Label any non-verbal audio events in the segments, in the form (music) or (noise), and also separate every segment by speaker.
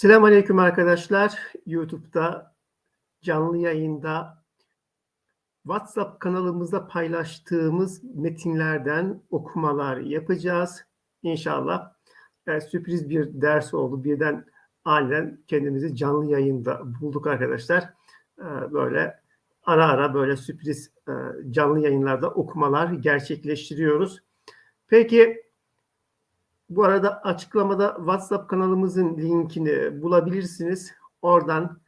Speaker 1: Selamünaleyküm arkadaşlar. YouTube'da canlı yayında WhatsApp kanalımızda paylaştığımız metinlerden okumalar yapacağız. İnşallah e, sürpriz bir ders oldu. Birden aniden kendimizi canlı yayında bulduk arkadaşlar. E, böyle ara ara böyle sürpriz e, canlı yayınlarda okumalar gerçekleştiriyoruz. Peki bu arada açıklamada WhatsApp kanalımızın linkini bulabilirsiniz. Oradan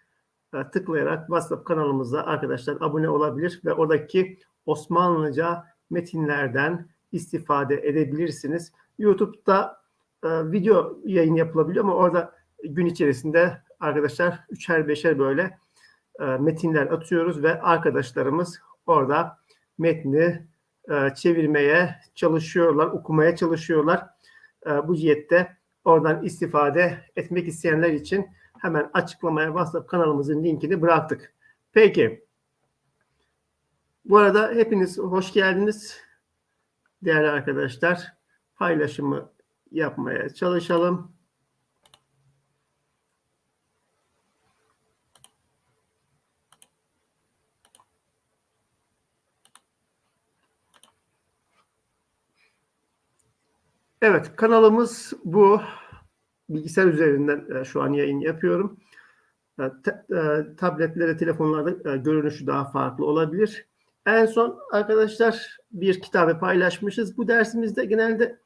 Speaker 1: e, tıklayarak WhatsApp kanalımıza arkadaşlar abone olabilir ve oradaki Osmanlıca metinlerden istifade edebilirsiniz. YouTube'da e, video yayın yapılabiliyor ama orada gün içerisinde arkadaşlar üçer beşer böyle e, metinler atıyoruz ve arkadaşlarımız orada metni çevirmeye çalışıyorlar, okumaya çalışıyorlar. E, bu cihette oradan istifade etmek isteyenler için hemen açıklamaya WhatsApp kanalımızın linkini bıraktık. Peki. Bu arada hepiniz hoş geldiniz. Değerli arkadaşlar paylaşımı yapmaya çalışalım. Evet kanalımız bu. Bilgisayar üzerinden e, şu an yayın yapıyorum. E, e, tabletlere, telefonlarda görünüşü daha farklı olabilir. En son arkadaşlar bir kitabı paylaşmışız. Bu dersimizde genelde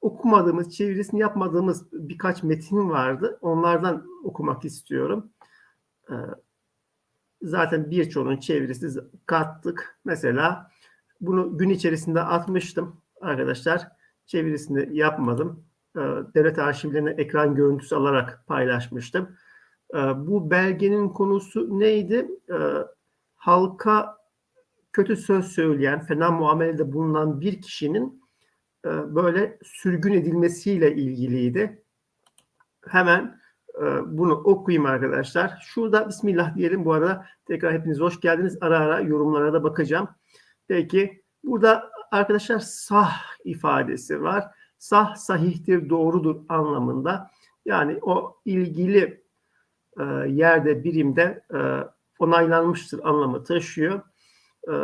Speaker 1: okumadığımız, çevirisini yapmadığımız birkaç metin vardı. Onlardan okumak istiyorum. Zaten birçoğunun çevirisi kattık. Mesela bunu gün içerisinde atmıştım arkadaşlar çevirisini yapmadım. Ee, devlet arşivlerine ekran görüntüsü alarak paylaşmıştım. Ee, bu belgenin konusu neydi? Ee, halka kötü söz söyleyen, fena muamelede bulunan bir kişinin e, böyle sürgün edilmesiyle ilgiliydi. Hemen e, bunu okuyayım arkadaşlar. Şurada Bismillah diyelim bu arada. Tekrar hepiniz hoş geldiniz. Ara ara yorumlara da bakacağım. Peki burada arkadaşlar sah ifadesi var. Sah sahihtir, doğrudur anlamında. Yani o ilgili e, yerde, birimde e, onaylanmıştır anlamı taşıyor. E,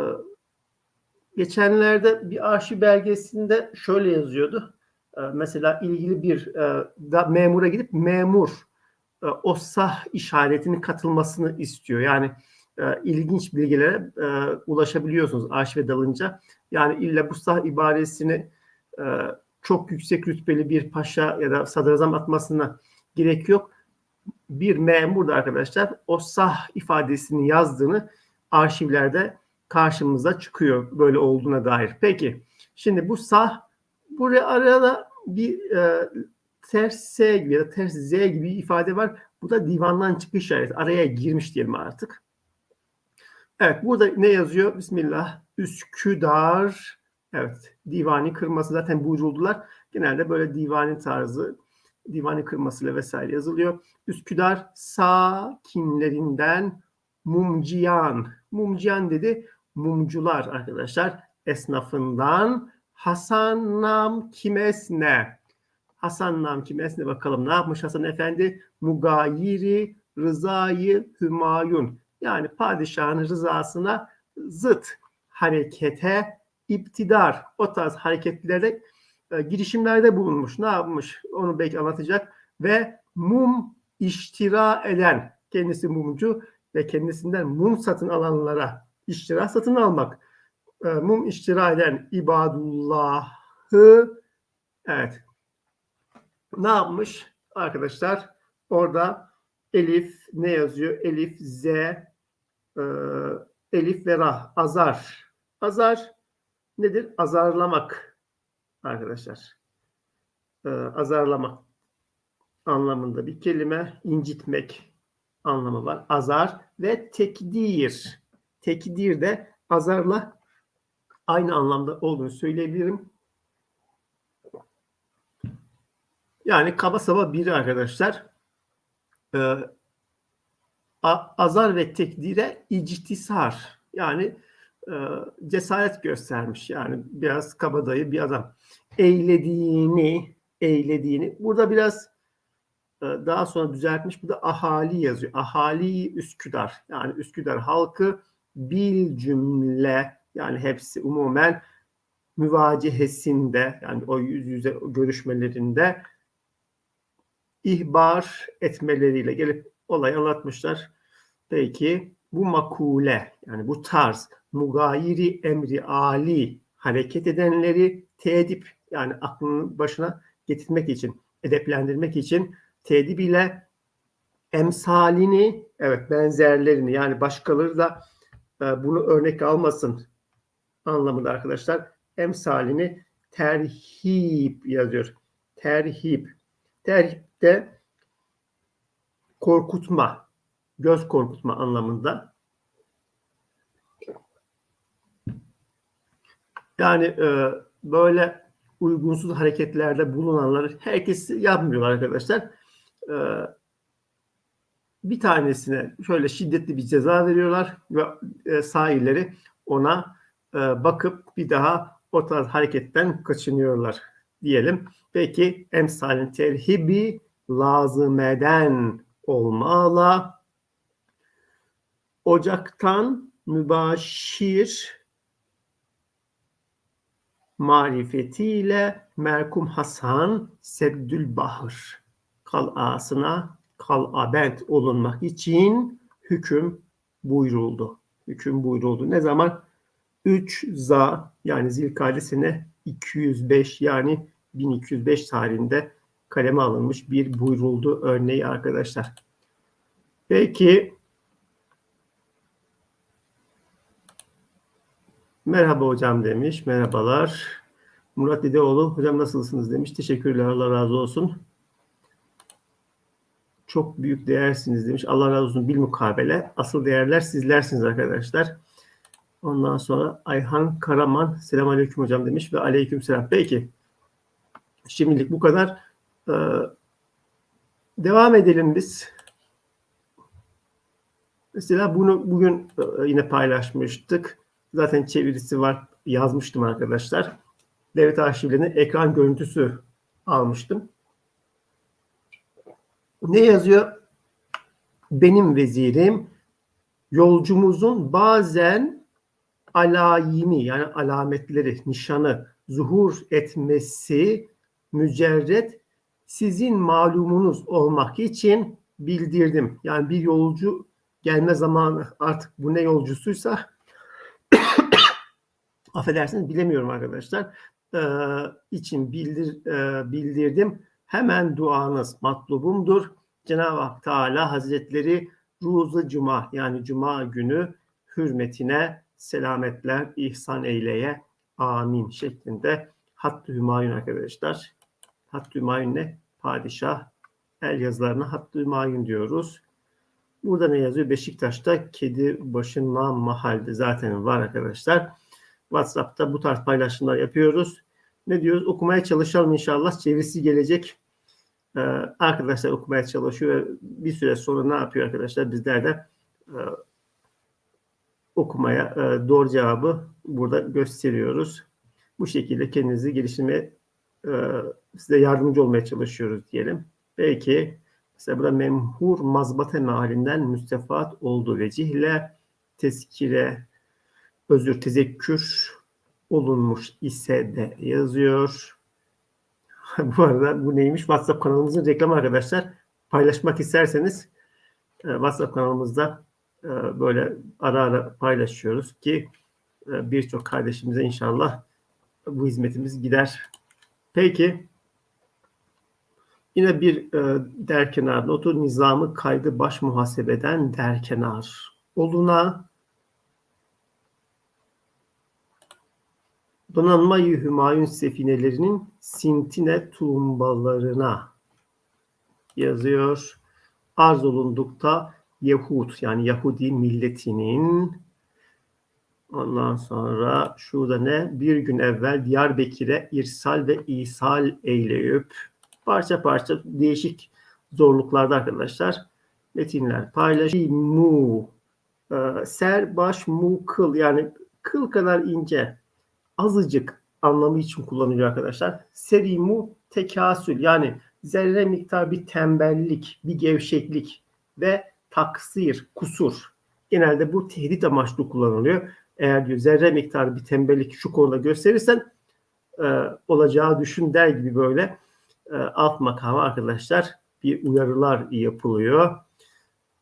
Speaker 1: geçenlerde bir arşiv belgesinde şöyle yazıyordu. E, mesela ilgili bir e, da, memura gidip memur e, o sah işaretinin katılmasını istiyor. Yani e, ilginç bilgilere e, ulaşabiliyorsunuz arşive dalınca. Yani illa bu sah ibaresini e, çok yüksek rütbeli bir paşa ya da sadrazam atmasına gerek yok. Bir memur da arkadaşlar o sah ifadesini yazdığını arşivlerde karşımıza çıkıyor böyle olduğuna dair. Peki şimdi bu sah buraya arada bir e, ters S gibi ya da ters Z gibi ifade var. Bu da divandan çıkış işareti. Araya girmiş diyelim artık. Evet burada ne yazıyor? Bismillah. Üsküdar. Evet divani kırması zaten buyuruldular. Genelde böyle divani tarzı divani kırmasıyla vesaire yazılıyor. Üsküdar sakinlerinden mumciyan. Mumciyan dedi mumcular arkadaşlar. Esnafından Hasan Nam Kimesne. Hasan Nam Kimesne bakalım ne yapmış Hasan Efendi? Mugayiri Rızayı Hümayun yani padişahın rızasına zıt harekete iptidar o tarz hareketlere e, girişimlerde bulunmuş. Ne yapmış? Onu belki anlatacak. Ve mum iştira eden kendisi mumcu ve kendisinden mum satın alanlara iştira satın almak. E, mum iştira eden ibadullahı evet ne yapmış arkadaşlar? Orada Elif ne yazıyor? Elif, Z, e, Elif ve Rah. Azar. Azar nedir? Azarlamak arkadaşlar. E, azarlamak anlamında bir kelime. incitmek anlamı var. Azar ve tekdir. Tekdir de azarla aynı anlamda olduğunu söyleyebilirim. Yani kaba saba biri arkadaşlar e, azar ve tekdire ictisar yani cesaret göstermiş yani biraz kabadayı bir adam eylediğini eylediğini burada biraz e, daha sonra düzeltmiş. Bu da ahali yazıyor. Ahali Üsküdar. Yani Üsküdar halkı bil cümle yani hepsi umumen müvacehesinde yani o yüz yüze görüşmelerinde ihbar etmeleriyle gelip olayı anlatmışlar. Peki bu makule yani bu tarz mugayiri emri ali hareket edenleri tedip yani aklının başına getirmek için, edeplendirmek için tedip ile emsalini, evet benzerlerini yani başkaları da e, bunu örnek almasın anlamında arkadaşlar. Emsalini terhip yazıyor. Terhip. Terhip de korkutma, göz korkutma anlamında. Yani e, böyle uygunsuz hareketlerde bulunanları herkes yapmıyorlar arkadaşlar. E, bir tanesine şöyle şiddetli bir ceza veriyorlar ve e, sahilleri ona e, bakıp bir daha o tarz hareketten kaçınıyorlar diyelim. Peki emsalin terhibi lazımeden olmala ocaktan mübaşir marifetiyle Merkum Hasan Seddül Bahır kalasına kalabent olunmak için hüküm buyuruldu. Hüküm buyuruldu. Ne zaman? 3 za yani Zilkade sene 205 yani 1205 tarihinde kaleme alınmış bir buyuruldu örneği arkadaşlar. Peki merhaba hocam demiş. Merhabalar. Murat Dedeoğlu hocam nasılsınız demiş. Teşekkürler Allah razı olsun. Çok büyük değersiniz demiş. Allah razı olsun bil mukabele. Asıl değerler sizlersiniz arkadaşlar. Ondan sonra Ayhan Karaman selam aleyküm hocam demiş ve aleyküm selam. Peki. Şimdilik bu kadar. Ee, devam edelim biz. Mesela bunu bugün e, yine paylaşmıştık. Zaten çevirisi var. Yazmıştım arkadaşlar. Devlet arşivlerine ekran görüntüsü almıştım. Ne yazıyor? Benim vezirim yolcumuzun bazen alayimi yani alametleri, nişanı zuhur etmesi mücerret sizin malumunuz olmak için bildirdim. Yani bir yolcu gelme zamanı artık bu ne yolcusuysa affedersiniz bilemiyorum arkadaşlar ee, için bildir, e, bildirdim. Hemen duanız matlubumdur. Cenab-ı Hak Teala Hazretleri Ruzu Cuma yani Cuma günü hürmetine selametler ihsan eyleye amin şeklinde Hattı Hümayun arkadaşlar. Hattı Hümayun ne? Padişah el yazılarına Hattı Hümayun diyoruz. Burada ne yazıyor? Beşiktaş'ta kedi başına mahalde zaten var arkadaşlar. WhatsApp'ta bu tarz paylaşımlar yapıyoruz. Ne diyoruz? Okumaya çalışalım inşallah. Çevirisi gelecek. Ee, arkadaşlar okumaya çalışıyor. Bir süre sonra ne yapıyor arkadaşlar? Bizler de e, okumaya e, doğru cevabı burada gösteriyoruz. Bu şekilde kendinizi geliştirmeye e, size yardımcı olmaya çalışıyoruz diyelim. Belki mesela burada memhur mazbate mealinden müstefat olduğu vecihle tezkire özür tezekkür olunmuş ise de yazıyor. (laughs) bu arada bu neymiş? WhatsApp kanalımızın reklamı arkadaşlar. Paylaşmak isterseniz e, WhatsApp kanalımızda e, böyle ara ara paylaşıyoruz ki e, birçok kardeşimize inşallah bu hizmetimiz gider. Peki yine bir derkenar notu nizamı kaydı baş muhasebeden derkenar oluna donanma-i Hümayun sefinelerinin Sintine tulumbalarına yazıyor. Arz olundukta Yahud yani Yahudi milletinin ondan sonra şurada ne? Bir gün evvel Diyarbakır'e irsal ve isal eyleyip parça parça değişik zorluklarda arkadaşlar metinler paylaşımı e, ser baş mu kıl yani kıl kadar ince azıcık anlamı için kullanılıyor arkadaşlar. Serimu tekasül yani zerre miktar bir tembellik, bir gevşeklik ve taksir, kusur. Genelde bu tehdit amaçlı kullanılıyor. Eğer diyor zerre miktarı bir tembellik şu konuda gösterirsen e, olacağı düşün der gibi böyle e, alt makama arkadaşlar bir uyarılar yapılıyor.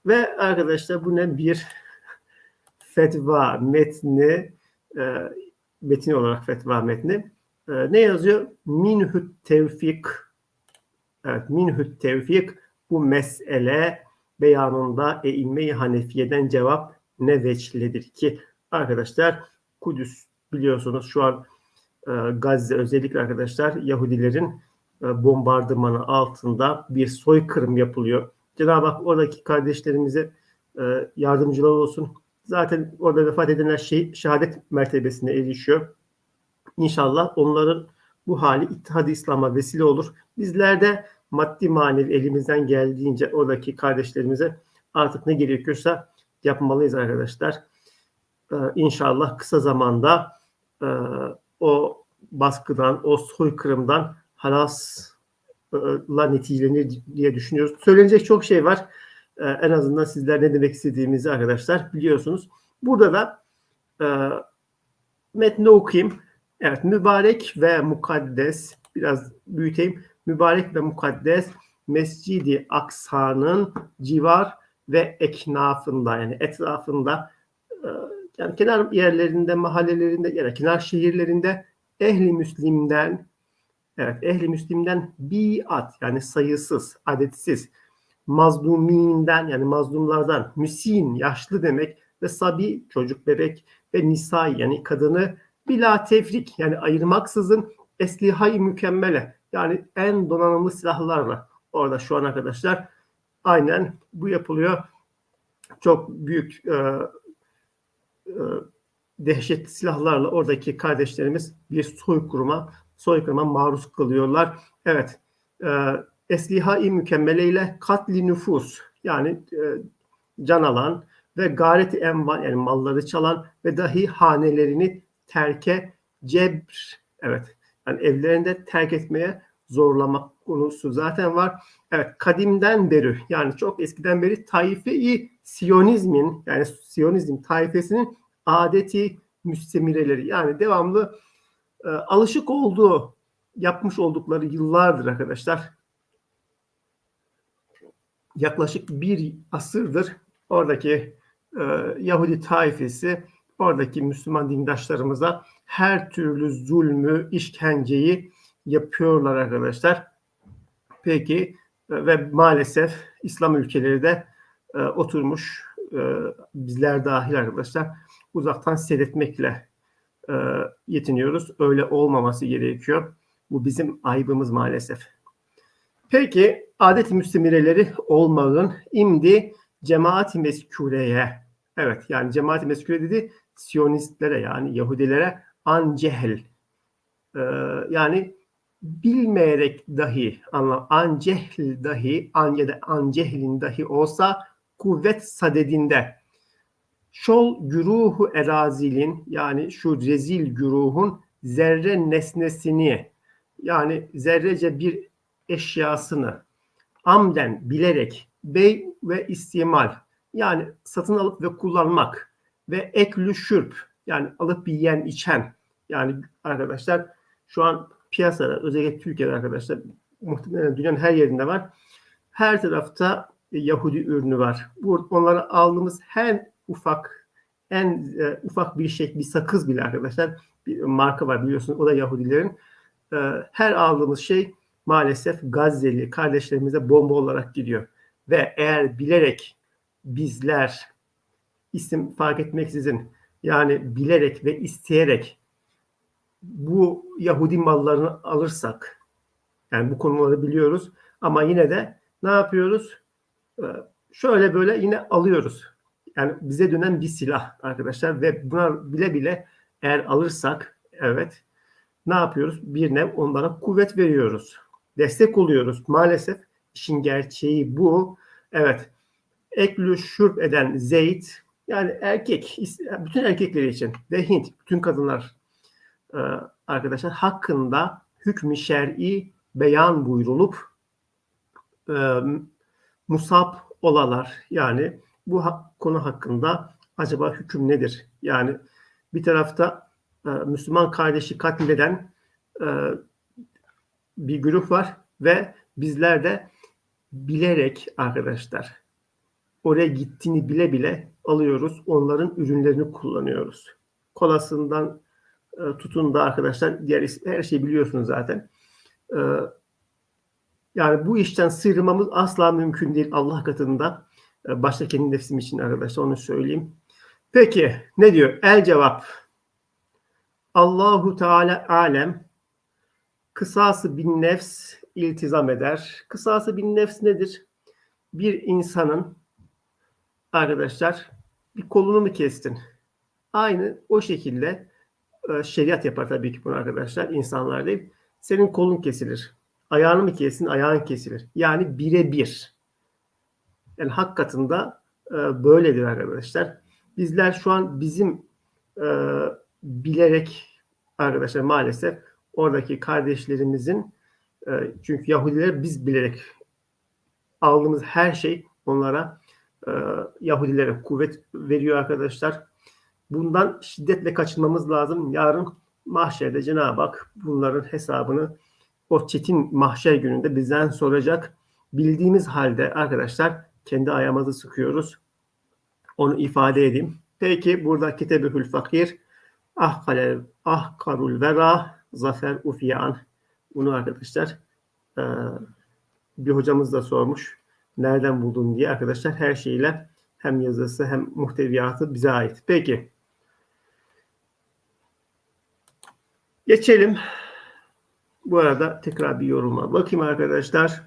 Speaker 1: Ve arkadaşlar bu ne bir (laughs) fetva metni e, metni olarak fetva metni e, ne yazıyor? Minhut tevfik evet minhut tevfik bu mesele beyanında eİmme-i Hanefiye'den cevap ne veçledir ki arkadaşlar Kudüs biliyorsunuz şu an e, Gazze özellikle arkadaşlar Yahudilerin e, bombardımanı altında bir soykırım yapılıyor. Cenab-ı Hak oradaki kardeşlerimize e, yardımcılar olsun. Zaten orada vefat edenler şey, şehadet mertebesine erişiyor. İnşallah onların bu hali ittihad İslam'a vesile olur. Bizler de maddi manevi elimizden geldiğince oradaki kardeşlerimize artık ne gerekiyorsa yapmalıyız arkadaşlar. Ee, inşallah kısa zamanda e, o baskıdan, o soykırımdan halasla neticelenir diye düşünüyoruz. Söylenecek çok şey var. Ee, en azından sizler ne demek istediğimizi arkadaşlar biliyorsunuz. Burada da e, metni okuyayım. Evet, mübarek ve mukaddes, biraz büyüteyim. Mübarek ve mukaddes Mescidi Aksa'nın civar ve eknafında yani etrafında e, yani kenar yerlerinde, mahallelerinde yani kenar şehirlerinde ehli müslimden evet ehli müslimden biat yani sayısız, adetsiz mazluminden yani mazlumlardan müsin yaşlı demek ve sabi çocuk bebek ve nisa yani kadını bila tefrik yani ayırmaksızın eslihay mükemmele yani en donanımlı silahlarla orada şu an arkadaşlar aynen bu yapılıyor. Çok büyük e, e, dehşetli silahlarla oradaki kardeşlerimiz bir soykırıma soykırıma maruz kalıyorlar. Evet e, esliha-i mükemmeleyle katli nüfus yani e, can alan ve gareti envan yani malları çalan ve dahi hanelerini terke cebr evet yani evlerinde terk etmeye zorlamak konusu zaten var. Evet kadimden beri yani çok eskiden beri taife-i Siyonizmin yani Siyonizm taifesinin adeti müstemireleri yani devamlı e, alışık olduğu yapmış oldukları yıllardır arkadaşlar yaklaşık bir asırdır oradaki e, Yahudi taifesi oradaki Müslüman dindaşlarımıza her türlü zulmü, işkenceyi yapıyorlar arkadaşlar. Peki e, ve maalesef İslam ülkeleri de e, oturmuş e, bizler dahil arkadaşlar uzaktan seyretmekle e, yetiniyoruz. Öyle olmaması gerekiyor. Bu bizim ayıbımız maalesef. Peki adet müstemireleri olmanın imdi cemaat-i evet yani cemaat-i dedi Siyonistlere yani Yahudilere ancehel ee, yani bilmeyerek dahi anlam ancehl dahi an ya da ancehlin dahi olsa kuvvet sadedinde. Şol güruhu erazilin yani şu rezil güruhun zerre nesnesini yani zerrece bir eşyasını amden bilerek bey ve istimal yani satın alıp ve kullanmak ve eklü şürp yani alıp yiyen içen yani arkadaşlar şu an piyasada özellikle Türkiye'de arkadaşlar muhtemelen dünyanın her yerinde var. Her tarafta Yahudi ürünü var. Bu onlara aldığımız her ufak en e, ufak bir şey bir sakız bile arkadaşlar bir marka var biliyorsunuz o da Yahudilerin. E, her aldığımız şey maalesef Gazze'li kardeşlerimize bomba olarak gidiyor. Ve eğer bilerek bizler isim fark etmeksizin yani bilerek ve isteyerek bu Yahudi mallarını alırsak yani bu konuları biliyoruz ama yine de ne yapıyoruz? Ee, şöyle böyle yine alıyoruz. Yani bize dönen bir silah arkadaşlar ve buna bile bile eğer alırsak evet ne yapıyoruz? Bir nev onlara kuvvet veriyoruz destek oluyoruz. Maalesef işin gerçeği bu. Evet. Eklü şurp eden Zeyt yani erkek, bütün erkekler için ve Hint, bütün kadınlar e, arkadaşlar hakkında hükmü şer'i beyan buyrulup e, musab olalar yani bu konu hakkında acaba hüküm nedir? Yani bir tarafta e, Müslüman kardeşi katleden bir grup var ve bizler de bilerek arkadaşlar oraya gittiğini bile bile alıyoruz. Onların ürünlerini kullanıyoruz. Kolasından e, tutun da arkadaşlar diğer is- her şeyi biliyorsunuz zaten. E, yani bu işten sıyrılmamız asla mümkün değil Allah katında. E, başta kendi nefsim için arkadaşlar onu söyleyeyim. Peki ne diyor? El cevap. Allahu Teala alem kısası bin nefs iltizam eder. Kısası bin nefs nedir? Bir insanın arkadaşlar bir kolunu mu kestin? Aynı o şekilde e, şeriat yapar tabii ki bunu arkadaşlar. insanlar değil. Senin kolun kesilir. Ayağını mı kesin? Ayağın kesilir. Yani birebir. Yani hak katında e, böyledir arkadaşlar. Bizler şu an bizim e, bilerek arkadaşlar maalesef oradaki kardeşlerimizin e, çünkü Yahudiler biz bilerek aldığımız her şey onlara e, Yahudilere kuvvet veriyor arkadaşlar. Bundan şiddetle kaçınmamız lazım. Yarın mahşerde Cenab-ı Hak bunların hesabını o çetin mahşer gününde bizden soracak. Bildiğimiz halde arkadaşlar kendi ayağımızı sıkıyoruz. Onu ifade edeyim. Peki burada Kitebühül Fakir Ahkarul Vera Zafer Ufiyan. Bunu arkadaşlar e, bir hocamız da sormuş. Nereden buldun diye arkadaşlar her şeyle hem yazısı hem muhteviyatı bize ait. Peki. Geçelim. Bu arada tekrar bir yoruma bakayım arkadaşlar.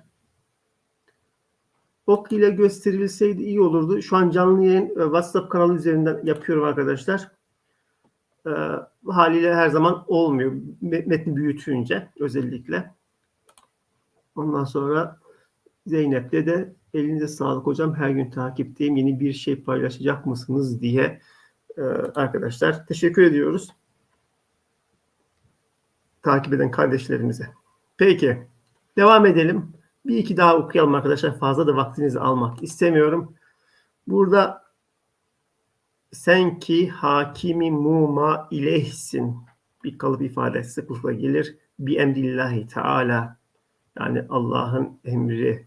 Speaker 1: Ok ile gösterilseydi iyi olurdu. Şu an canlı yayın e, WhatsApp kanalı üzerinden yapıyorum arkadaşlar. E, haliyle her zaman olmuyor. Metni büyütünce özellikle. Ondan sonra Zeynep'le de elinize sağlık hocam. Her gün takipteyim. Yeni bir şey paylaşacak mısınız diye e, arkadaşlar teşekkür ediyoruz. Takip eden kardeşlerimize. Peki. Devam edelim. Bir iki daha okuyalım arkadaşlar. Fazla da vaktinizi almak istemiyorum. Burada sen ki hakimi muma ileyhsin bir kalıp ifade sıklıkla gelir. Bi emrillahi teala yani Allah'ın emri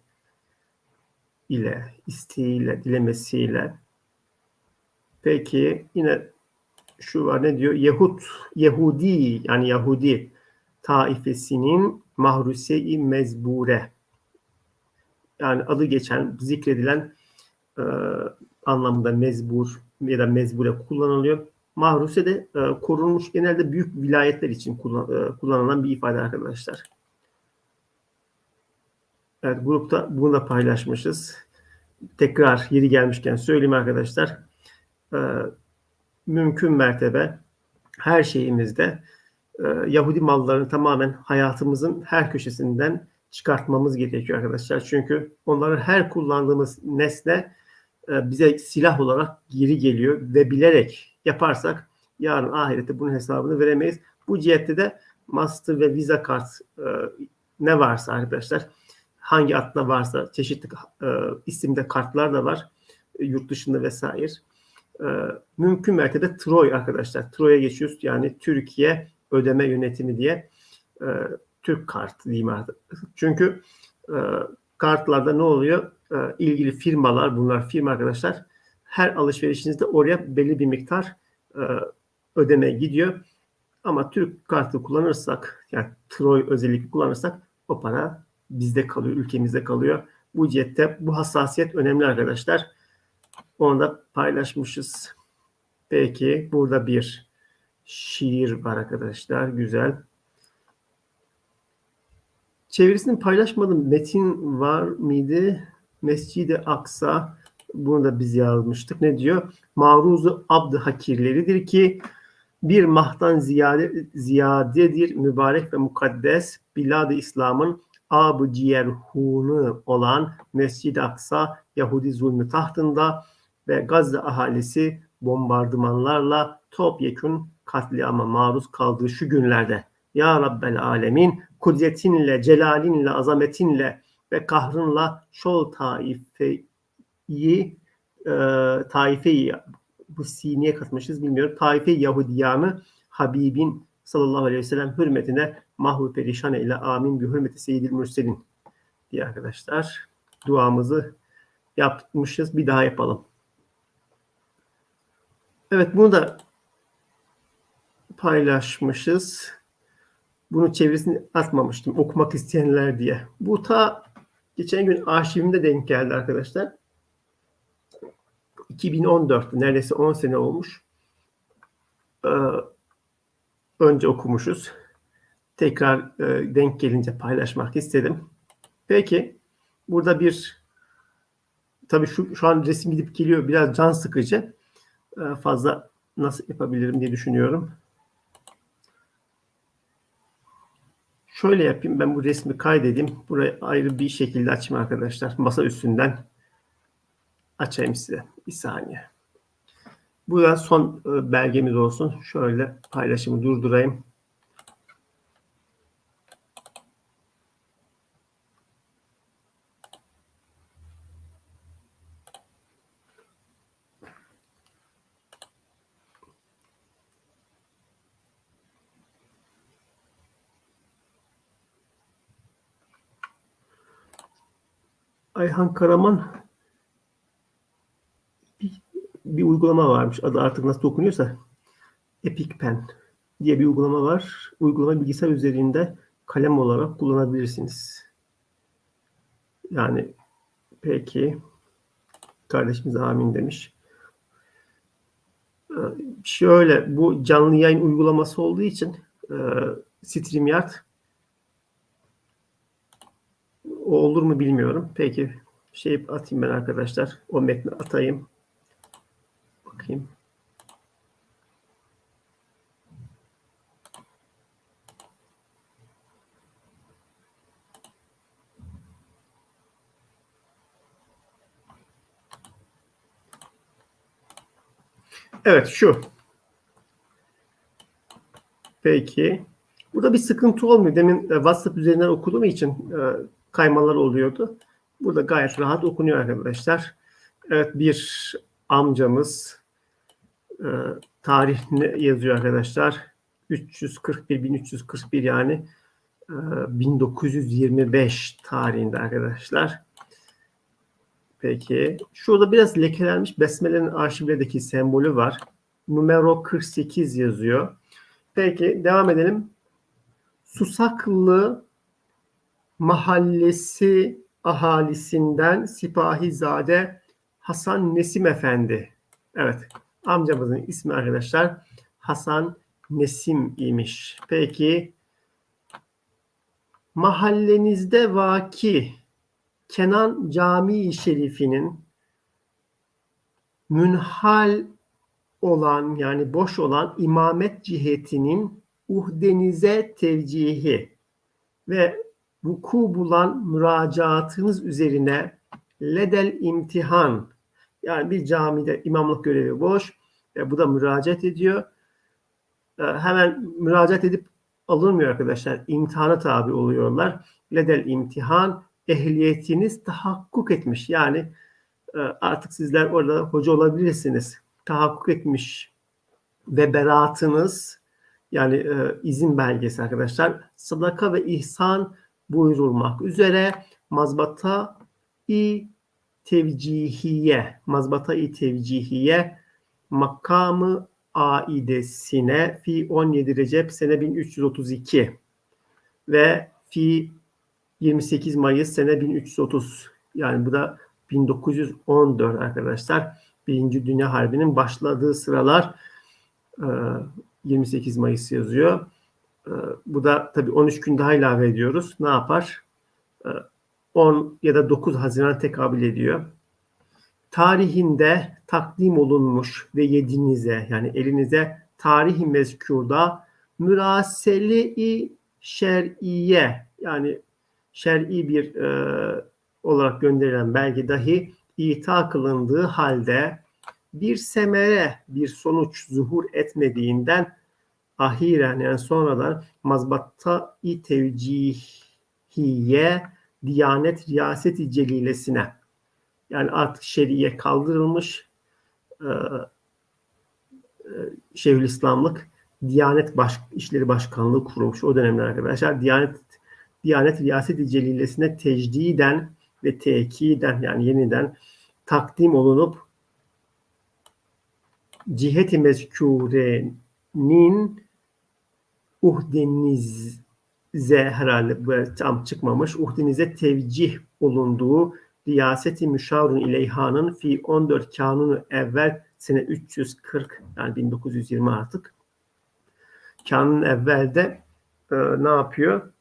Speaker 1: ile, isteğiyle, dilemesiyle. Peki yine şu var ne diyor? Yahud, Yahudi yani Yahudi taifesinin mahruse-i mezbure yani adı geçen, zikredilen e, anlamında mezbur ya da mezbure kullanılıyor. Mahruse de e, korunmuş genelde büyük vilayetler için kullan, e, kullanılan bir ifade arkadaşlar. Evet grupta bunu da paylaşmışız. Tekrar yeri gelmişken söyleyeyim arkadaşlar. E, mümkün mertebe her şeyimizde e, Yahudi mallarını tamamen hayatımızın her köşesinden çıkartmamız gerekiyor arkadaşlar. Çünkü onların her kullandığımız nesne bize silah olarak geri geliyor ve bilerek yaparsak yarın ahirette bunun hesabını veremeyiz. Bu cihette de master ve visa kart e, ne varsa arkadaşlar hangi adla varsa çeşitli e, isimde kartlar da var yurt dışında vesaire. mümkün mertebe Troy arkadaşlar. Troy'a geçiyoruz. Yani Türkiye ödeme yönetimi diye Türk kart diyeyim artık. Çünkü e, kartlarda ne oluyor? E, ilgili firmalar, bunlar firma arkadaşlar. Her alışverişinizde oraya belli bir miktar e, ödeme gidiyor. Ama Türk kartı kullanırsak, yani Troy özellikle kullanırsak o para bizde kalıyor, ülkemizde kalıyor. Bu cihette bu hassasiyet önemli arkadaşlar. Onu da paylaşmışız. Peki burada bir şiir var arkadaşlar. Güzel. Çevirisini paylaşmadım. Metin var mıydı? Mescid-i Aksa. Bunu da biz yazmıştık. Ne diyor? Maruzu abd hakirleridir ki bir mahtan ziyade, ziyadedir mübarek ve mukaddes bilad-ı İslam'ın ab ciğerhunu olan Mescid-i Aksa Yahudi zulmü tahtında ve Gazze ahalisi bombardımanlarla topyekun katliama maruz kaldığı şu günlerde Ya Rabbel Alemin kudretinle, celalinle, azametinle ve kahrınla şol taifeyi e, taifeyi bu siniye katmışız bilmiyorum. Taife Yahudiyanı Habibin sallallahu aleyhi ve sellem hürmetine mahvu perişan eyle amin bi hürmeti seyyidil mürselin diye arkadaşlar duamızı yapmışız. Bir daha yapalım. Evet bunu da paylaşmışız. Bunu çevirisini atmamıştım okumak isteyenler diye. Bu ta geçen gün arşivimde denk geldi arkadaşlar. 2014 neredeyse 10 sene olmuş. Ee, önce okumuşuz. Tekrar e, denk gelince paylaşmak istedim. Peki burada bir tabii şu, şu an resim gidip geliyor biraz can sıkıcı. Ee, fazla nasıl yapabilirim diye düşünüyorum. Şöyle yapayım ben bu resmi kaydedeyim. Burayı ayrı bir şekilde açayım arkadaşlar. Masa üstünden açayım size. Bir saniye. Bu da son e, belgemiz olsun. Şöyle paylaşımı durdurayım. Ayhan Karaman bir, bir uygulama varmış. Adı artık nasıl okunuyorsa Epic Pen diye bir uygulama var. Uygulama bilgisayar üzerinde kalem olarak kullanabilirsiniz. Yani peki kardeşimiz amin demiş. Ee, şöyle bu canlı yayın uygulaması olduğu için e, StreamYard o olur mu bilmiyorum. Peki şey atayım ben arkadaşlar. O metni atayım. Bakayım. Evet şu. Peki. Burada bir sıkıntı olmuyor. Demin e, WhatsApp üzerinden okuduğum için e, kaymalar oluyordu. Burada gayet rahat okunuyor arkadaşlar. Evet bir amcamız e, tarihini yazıyor arkadaşlar. 341 1341 yani 1925 tarihinde arkadaşlar. Peki. Şurada biraz lekelenmiş Besmele'nin arşivlerdeki sembolü var. Numero 48 yazıyor. Peki devam edelim. Susaklı mahallesi ahalisinden Sipahizade Hasan Nesim Efendi. Evet amcamızın ismi arkadaşlar Hasan Nesim imiş. Peki mahallenizde vaki Kenan Camii Şerifi'nin münhal olan yani boş olan imamet cihetinin uhdenize tevcihi ve vuku bulan müracaatınız üzerine ledel imtihan yani bir camide imamlık görevi boş ve bu da müracaat ediyor. Ee, hemen müracaat edip alınmıyor arkadaşlar. İmtihana tabi oluyorlar. Ledel imtihan ehliyetiniz tahakkuk etmiş. Yani e, artık sizler orada hoca olabilirsiniz. Tahakkuk etmiş ve beraatınız yani e, izin belgesi arkadaşlar sadaka ve ihsan buyurulmak üzere mazbata i tevcihiye mazbata i tevcihiye makamı aidesine fi 17 Recep sene 1332 ve fi 28 Mayıs sene 1330 yani bu da 1914 arkadaşlar. Birinci Dünya Harbi'nin başladığı sıralar 28 e, Mayıs yazıyor. E, bu da tabii 13 gün daha ilave ediyoruz. Ne yapar? 10 e, ya da 9 Haziran tekabül ediyor. Tarihinde takdim olunmuş ve yedinize yani elinize tarihi mezkurda müraseli-i şer'iye yani şer'i bir e, olarak gönderilen belge dahi ita kılındığı halde bir semere, bir sonuç zuhur etmediğinden ahiren yani sonradan mazbatta-i tevcihiye Diyanet Riyaseti Celilesine yani artık şeriye kaldırılmış e, e, Şeyhülislamlık Diyanet Baş, İşleri Başkanlığı kurulmuş o dönemler arkadaşlar. Diyanet Diyanet Riyaseti Celilesine tecdiden ve tekiden yani yeniden takdim olunup ciheti mezkurenin uhdenize herhalde böyle tam çıkmamış. Uhdenize tevcih olunduğu riyaseti müşavrun ileyhanın fi 14 kanunu evvel sene 340 yani 1920 artık. Kanun evvelde e, ne yapıyor?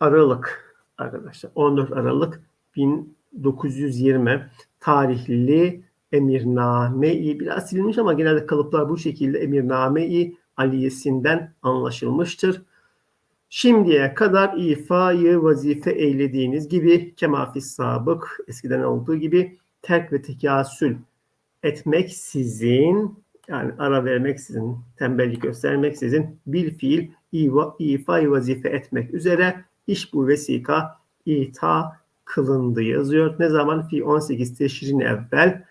Speaker 1: Aralık arkadaşlar. 14 Aralık 1920 tarihli Emirname-i biraz silinmiş ama genelde kalıplar bu şekilde Emirname-i Aliyesinden anlaşılmıştır. Şimdiye kadar ifayı vazife eylediğiniz gibi kemafis sabık eskiden olduğu gibi terk ve tekasül etmek sizin yani ara vermek sizin tembellik göstermek sizin bil fiil ifayı vazife etmek üzere iş bu vesika ita kılındı yazıyor. Ne zaman? Fi 18 teşrin evvel.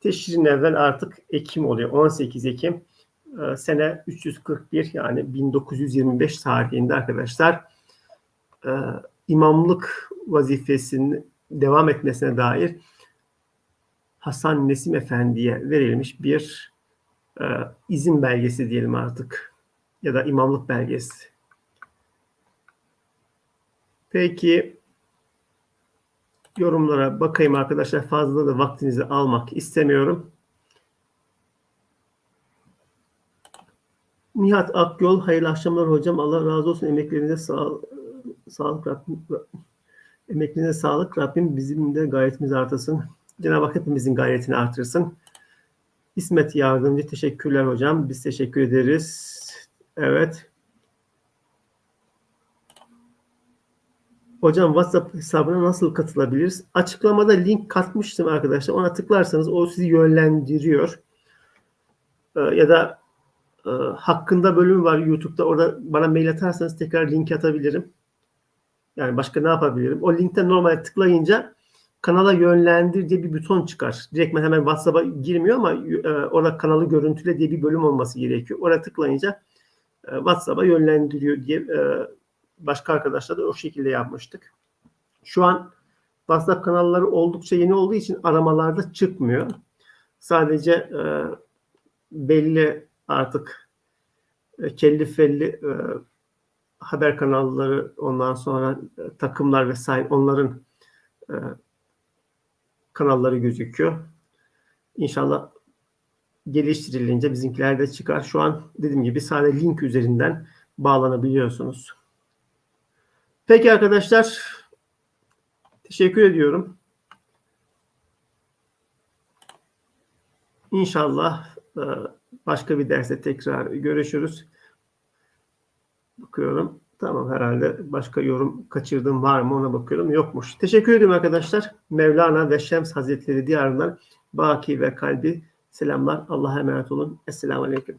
Speaker 1: Teşrin evvel artık Ekim oluyor. 18 Ekim e, sene 341 yani 1925 tarihinde arkadaşlar e, imamlık vazifesinin devam etmesine dair Hasan Nesim Efendi'ye verilmiş bir e, izin belgesi diyelim artık ya da imamlık belgesi. Peki yorumlara bakayım arkadaşlar. Fazla da vaktinizi almak istemiyorum. Nihat Akyol, hayırlı akşamlar hocam. Allah razı olsun. Emeklerinize sağ, sağlık Rabbim. Emeklerinize sağlık. Rabbim bizim de gayretimiz artırsın. Cenab-ı Hak hepimizin gayretini artırsın. İsmet Yardımcı, teşekkürler hocam. Biz teşekkür ederiz. Evet. Hocam WhatsApp hesabına nasıl katılabiliriz? Açıklamada link katmıştım arkadaşlar. Ona tıklarsanız o sizi yönlendiriyor. Ee, ya da e, hakkında bölüm var YouTube'da. Orada bana mail atarsanız tekrar link atabilirim. Yani başka ne yapabilirim? O linkten normalde tıklayınca kanala yönlendir diye bir buton çıkar. Direkt hemen WhatsApp'a girmiyor ama e, orada kanalı görüntüle diye bir bölüm olması gerekiyor. Oraya tıklayınca e, WhatsApp'a yönlendiriyor diye başka arkadaşlar da o şekilde yapmıştık. Şu an WhatsApp kanalları oldukça yeni olduğu için aramalarda çıkmıyor. Sadece belli artık e, kelli felli e, haber kanalları ondan sonra e, takımlar vesaire onların kanalları gözüküyor. İnşallah geliştirilince bizimkiler de çıkar. Şu an dediğim gibi sadece link üzerinden bağlanabiliyorsunuz. Peki arkadaşlar teşekkür ediyorum. İnşallah başka bir derste tekrar görüşürüz. Bakıyorum. Tamam herhalde başka yorum kaçırdım var mı ona bakıyorum. Yokmuş. Teşekkür ederim arkadaşlar. Mevlana ve Şems Hazretleri diyarından Baki ve Kalbi selamlar. Allah'a emanet olun. Esselamu Aleyküm.